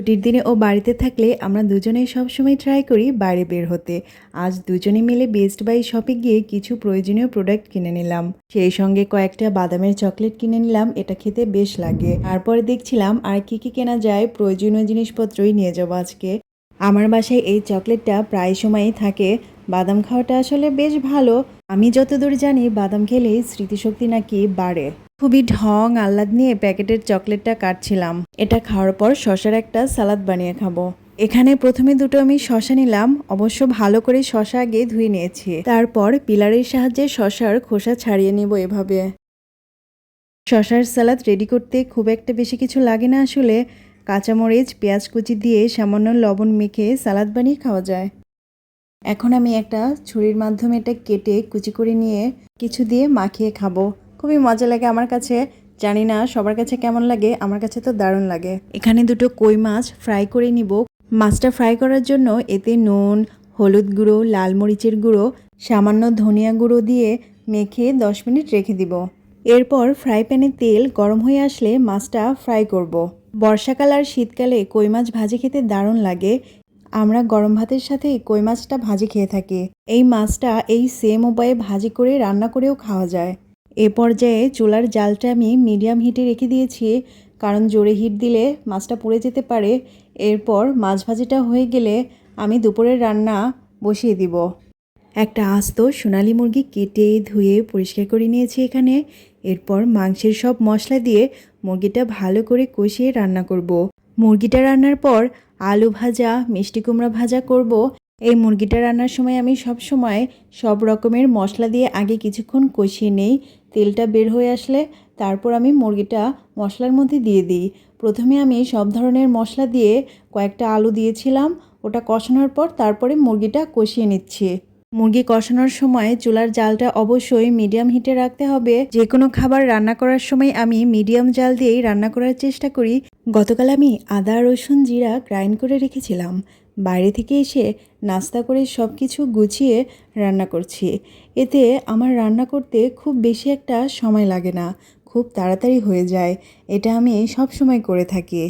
ছুটির দিনে ও বাড়িতে থাকলে আমরা দুজনেই সবসময় ট্রাই করি বাইরে বের হতে। আজ দুজনে মিলে বেস্ট বাই শপে গিয়ে কিছু প্রয়োজনীয় প্রোডাক্ট কিনে নিলাম। সেই সঙ্গে কয়েকটা বাদামের চকলেট কিনে নিলাম, এটা খেতে বেশ লাগে। তারপরে দেখছিলাম আর কি কি কেনা যায়, প্রয়োজনীয় জিনিসপত্রই নিয়ে যাব আজকে। আমার বাসায় এই চকলেটটা প্রায় সময়ই থাকে। বাদাম খাওয়াটা আসলে বেশ ভালো। আমি যতদূর জানি বাদাম খেলেই স্মৃতিশক্তি নাকি বাড়ে। খুবই ঢং, আহ্লাদ নিয়ে প্যাকেটের চকলেটটা কাটছিলাম। এটা খাওয়ার পর শশার একটা সালাদ বানিয়ে খাব। এখানে প্রথমে দুটো আমি শশা নিলাম, অবশ্য ভালো করে শশা আগে ধুয়ে নিয়েছি। তারপর পিলারের সাহায্যে শশার খোসা ছাড়িয়ে নিব এভাবে। শশার সালাদ রেডি করতে খুব একটা বেশি কিছু লাগে না আসলে। কাঁচামরিচ, পেঁয়াজ কুচি দিয়ে সামান্য লবণ মেখে সালাদ বানিয়ে খাওয়া যায়। এখন আমি একটা ছুরির মাধ্যমে এটা কেটে কুচি করে নিয়ে কিছু দিয়ে মাখিয়ে খাব। খুবই মজা লাগে আমার কাছে। জানি না সবার কাছে কেমন লাগে, আমার কাছে তো দারুণ লাগে। এখানে দুটো কই মাছ ফ্রাই করে নিব। মাছটা ফ্রাই করার জন্য এতে নুন, হলুদ গুঁড়ো, লাল মরিচের গুঁড়ো, সামান্য ধনিয়া গুঁড়ো দিয়ে মেখে দশ মিনিট রেখে দিব। এরপর ফ্রাই প্যানে তেল গরম হয়ে আসলে মাছটা ফ্রাই করব। বর্ষাকাল আর শীতকালে কই মাছ ভাজি খেতে দারুণ লাগে। আমরা গরম ভাতের সাথে কই মাছটা ভাজি খেয়ে থাকি। এই মাছটা এই সেম উপায়ে ভাজি করে রান্না করেও খাওয়া যায়। এ পর্যায়ে চুলার জালটা আমি মিডিয়াম হিটে রেখে দিয়েছি, কারণ জোরে হিট দিলে মাছটা পুড়ে যেতে পারে এরপর মাছ ভাজিটা হয়ে গেলে আমি দুপুরের রান্না বসিয়ে দিব একটা আস্ত সোনালি মুরগি কেটে ধুয়ে পরিষ্কার করে নিয়েছি এখানে এরপর মাংসের সব মশলা দিয়ে মুরগিটা ভালো করে কষিয়ে রান্না করব। মুরগিটা রান্নার পর আলু ভাজা, মিষ্টি কুমড়া ভাজা করব। এই মুরগিটা রান্নার সময় আমি সব সময় সব রকমের মশলা দিয়ে আগে কিছুক্ষণ কষিয়ে নেই তেলটা বের হয়ে আসলে তারপর আমি মুরগিটা মশলার মধ্যে দিয়ে দিই। প্রথমে আমি সব ধরনের মশলা দিয়ে কয়েকটা আলু দিয়েছিলাম, ওটা কষানোর পর তারপরে মুরগিটা কষিয়ে নিচ্ছি। মুরগি কষানোর সময় চুলার জালটা অবশ্যই মিডিয়াম হিটে রাখতে হবে। যে কোনো খাবার রান্না করার সময় আমি মিডিয়াম জাল দিয়েই রান্না করার চেষ্টা করি। গতকাল আমি আদা, রসুন, জিরা গ্রাইন্ড করে রেখেছিলাম। বাইরে থেকে এসে নাস্তা করে সব কিছু গুছিয়ে রান্না করছি। এতে আমার রান্না করতে খুব বেশি একটা সময় লাগে না, খুব তাড়াতাড়ি হয়ে যায়। এটা আমি সব সময় করে থাকি।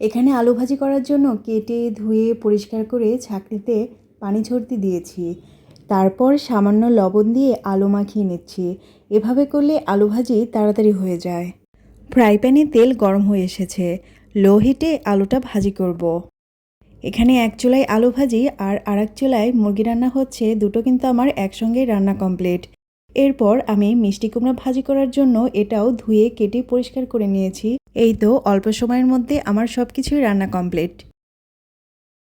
এখানে আলু ভাজি করার জন্য কেটে ধুয়ে পরিষ্কার করে ছাঁকনিতে পানি ঝরতে দিয়েছি। তারপর সামান্য লবণ দিয়ে আলু মাখিয়ে নিচ্ছি। এভাবে করলে আলু ভাজি তাড়াতাড়ি হয়ে যায়। ফ্রাই প্যানে তেল গরম হয়ে এসেছে। লো হিটে আলুটা ভাজি করব। এখানে এক চুলায় আলু ভাজি আর আরেক চুলায় মুরগি রান্না হচ্ছে। দুটো কিন্তু আমার একসঙ্গেই রান্না কমপ্লিট। এরপর আমি মিষ্টি কুমড়া ভাজি করার জন্য এটাও ধুয়ে কেটে পরিষ্কার করে নিয়েছি। এই তো অল্প সময়ের মধ্যে আমার সব কিছুই রান্না কমপ্লিট।